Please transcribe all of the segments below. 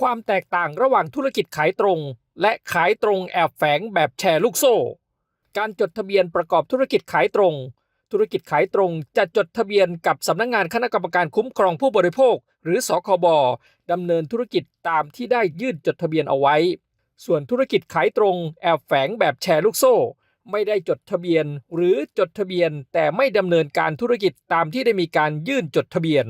ความแตกต่างระหว่างธุรกิจขายตรง และขายตรงแอบแฝงแบบแชร์ลูกโซ่ การจดทะเบียนประกอบธุรกิจขายตรง ธุรกิจขายตรงจะจดทะเบียนกับสำนักงานคณะกรรมการคุ้มครองผู้บริโภค หรือสคบดำเนินธุรกิจตามที่ได้ยื่นจดทะเบียนเอาไว้ ส่วนธุรกิจขายตรงแอบแฝงแบบแชร์ลูกโซ่ ไม่ได้จดทะเบียน หรือจดทะเบียน แต่ไม่ดำเนินการธุรกิจตามที่ได้มีการยื่นจดทะเบียน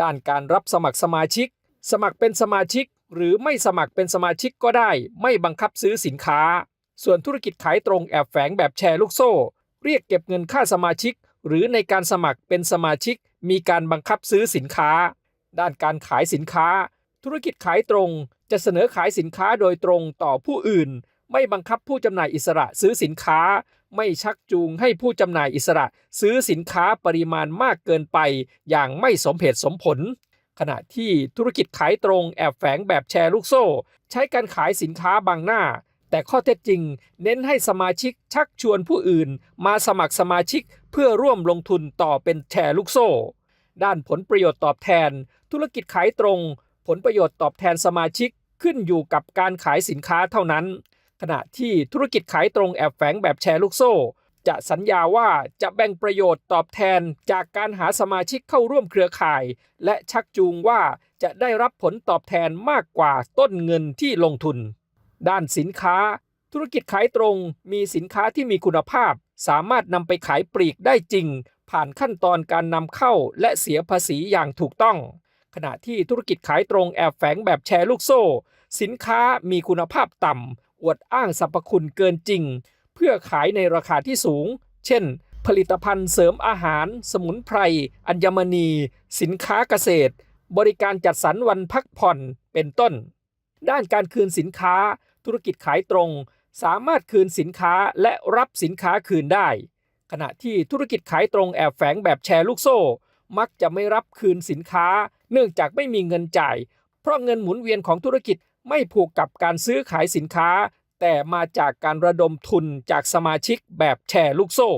ด้านการรับสมัครสมาชิก สมัครเป็นสมาชิก หรือไม่สมัครเป็นสมาชิกก็ได้ ไม่บังคับซื้อสินค้า ส่วนธุรกิจขายตรงแอบแฝงแบบแชร์ลูกโซ่ เรียกเก็บเงินค่าสมาชิก หรือในการสมัครเป็นสมาชิก มีการบังคับซื้อสินค้า ด้านการขายสินค้า ธุรกิจขายตรง จะเสนอขายสินค้าโดยตรงต่อผู้อื่น ไม่บังคับผู้จำหน่ายอิสระซื้อสินค้า ไม่ชักจูงให้ผู้จำหน่ายอิสระ ซื้อสินค้าปริมาณมากเกินไป อย่างไม่สมเหตุสมผล ขณะที่ธุรกิจขายตรงแอบแฝงแบบแชร์ลูกโซ่ ใช้การขายสินค้าบางหน้า แต่ข้อเท็จจริง เน้นให้สมาชิกชักชวนผู้อื่น มาสมัครสมาชิกเพื่อร่วมลงทุนต่อเป็นแชร์ลูกโซ่ ด้านผลประโยชน์ตอบแทน ธุรกิจขายตรง ผลประโยชน์ตอบแทนสมาชิกขึ้นอยู่กับการขายสินค้าเท่านั้น ขณะที่ธุรกิจขายตรงแอบแฝงแบบแชร์ลูกโซ่ จะสัญญาว่าจะแบ่งประโยชน์ตอบแทนจากการหาสมาชิกเข้าร่วมเครือข่าย และชักจูงว่าจะได้รับผลตอบแทนมากกว่าต้นเงินที่ลงทุน ด้านสินค้า ธุรกิจขายตรงมีสินค้าที่มีคุณภาพ สามารถนำไปขายปลีกได้จริง ผ่านขั้นตอนการนำเข้าและเสียภาษีอย่างถูกต้อง ขณะที่ธุรกิจขายตรงแอบแฝงแบบแชร์ลูกโซ่ สินค้ามีคุณภาพต่ำอวดอ้างสรรพคุณเกินจริง เพื่อขายในราคาที่สูง เช่น ผลิตภัณฑ์เสริมอาหาร สมุนไพร อัญมณี สินค้าเกษตร บริการจัดสรรวันพักผ่อนเป็นต้น ด้านการคืนสินค้า ธุรกิจขายตรง สามารถคืนสินค้าและรับสินค้าคืนได้ ขณะที่ธุรกิจขายตรงแอบแฝงแบบแชร์ลูกโซ่ มักจะไม่รับคืนสินค้า เนื่องจากไม่มีเงินจ่าย เพราะเงินหมุนเวียนของธุรกิจไม่ผูกกับการซื้อขายสินค้า แต่มาจากการระดมทุนจากสมาชิกแบบแชร์ลูกโซ่